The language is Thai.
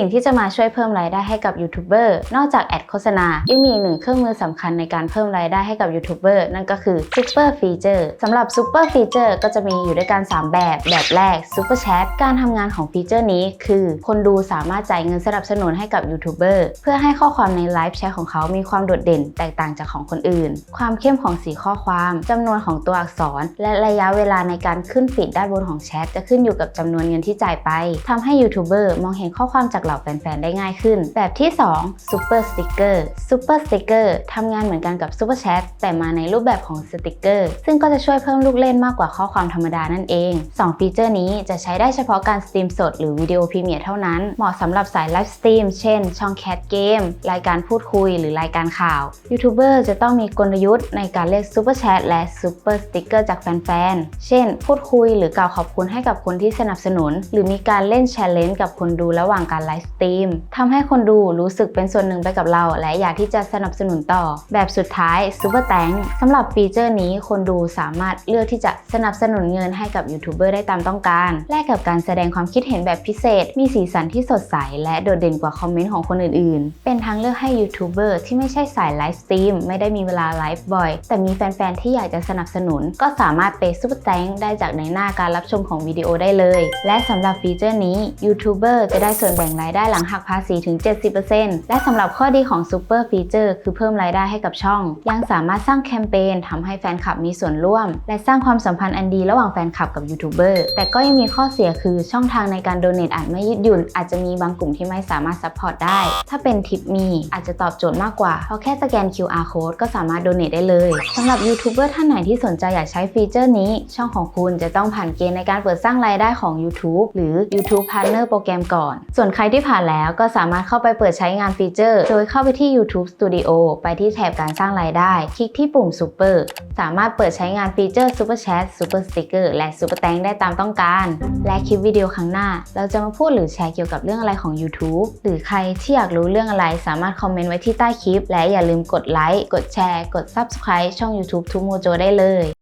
สิ่งที่จะมาช่วยเพิ่มรายได้ให้กับยูทูบเบอร์นอกจากแอดโฆษณายังมีอีกหนึ่งเครื่องมือสำคัญในการเพิ่มรายได้ให้กับยูทูบเบอร์นั่นก็คือ Super Feature สำหรับ Super Feature ก็จะมีอยู่ด้วยกัน 3 แบบ แบบแรก Super Chat การทำงานของฟีเจอร์นี้ คือคนดูสามารถจ่ายเงินสนับสนุนให้กับยูทูบเบอร์เพื่อให้ข้อความในไลฟ์แชทของเขามีความโดดเด่น แตกต่างจากของคนอื่น ความเข้มของสีข้อความจำนวนของตัวอักษร และระยะเวลาในการขึ้นฟีดด้านบนของแชทจะขึ้นอยู่กับจำนวนเงินที่จ่ายไปทำให้ยูทูบเบอร์มองเห็นข้อความจากเหล่าแฟนๆ ได้ง่ายขึ้น แบบที่ 2 Super Sticker Super Sticker ทำงานเหมือนกันกับ Super Chat แต่มาในรูปแบบของสติกเกอร์ซึ่งก็จะช่วยเพิ่มลูกเล่นมากกว่าข้อความธรรมดานั่นเอง 2 ฟีเจอร์นี้จะใช้ได้เฉพาะการสตรีมสดหรือวิดีโอพรีเมียร์เท่านั้น เหมาะสำหรับสายไลฟ์สตรีมเช่น ช่องแคทเกมรายการพูดคุยหรือรายการข่าวยูทูบเบอร์จะต้องมีกลยุทธ์ในการเรียก Super Chat และ Super Sticker จากแฟนๆ เช่น พูดคุยหรือกล่าวขอบคุณให้กับคนที่สนับสนุน หรือมีการเล่น Challenge กับคนดูระหว่างการไลฟ์สตรีมทำให้คนดูรู้สึกเป็นส่วนหนึ่งไปกับเรา และอยากที่จะสนับสนุนต่อ แบบสุดท้าย Super Thank สำหรับฟีเจอร์นี้คนดูสามารถเลือกที่จะสนับสนุนเงินให้กับยูทูบเบอร์ได้ตามต้องการ แลกกับการแสดงความคิดเห็นแบบพิเศษ มีสีสันที่สดใส และโดดเด่นกว่าคอมเมนต์ของคนอื่นๆ เป็นทางเลือกให้ยูทูบเบอร์ที่ไม่ใช่สายไลฟ์สตรีมไม่ได้มีเวลาไลฟ์บ่อย แต่มีแฟนๆ ที่อยากจะสนับสนุน ก็สามารถเปซุปเปอร์แตงได้จากในหน้าการรับชมของวิดีโอได้เลย และสำหรับฟีเจอร์นี้ยูทูบเบอร์จะได้ส่วนแบ่งรายได้หลังหักภาษีถึง 70%และสำหรับข้อดีของซูเปอร์ฟีเจอร์คือเพิ่มรายได้ให้กับช่อง ยังสามารถสร้างแคมเปญทำให้แฟนคลับมีส่วนร่วม และสร้างความสัมพันธ์อันดีระหว่างแฟนคลับกับยูทูบเบอร์แต่ก็ยังมีข้อเสียคือช่องทางในการโดเน a อาจไม่ยืดหยุ่น อาจจะมีบางกลุ่มที่ไม่สามารถซัพพอร์ตได้ ถ้าเป็นทิปมีอาจจะตอบโจทย์มากกว่า เพราะแค่สแกน QR code ก็สามารถโดเน a ได้เลยสำหรับยูทูบเบอร์ท่านไหนที่สนใจอยากใช้ฟีเจอร์นี้ ช่องของคุณจะต้องผ่านเกณฑ์ในการเปิดสร้างรายได้ของ YouTube หรือ YouTube Partner โปรแกรมก่อน ส่วนใครที่ผ่านแล้วก็สามารถเข้าไปเปิดใช้งานฟีเจอร์ โดยเข้าไปที่ YouTube Studio ไปที่แถบการสร้างรายได้ คลิกที่ปุ่ม Super สามารถเปิดใช้งานฟีเจอร์ Super Chat Super Sticker และ Super t a n k ได้ตามต้องการ และคลิปวิดีโอครั้งหน้า เราจะมาพูดหรือแชร์เกี่ยวกับเรื่องอะไรของ YouTube หรือใครที่อยากรู้เรื่องอะไร สามารถคอมเมนต์ไว้ที่ใต้คลิป และอย่าลืมกดไลค์กดแชร์ กด Subscribe ช่อง YouTube ทุกโมโจได้เลย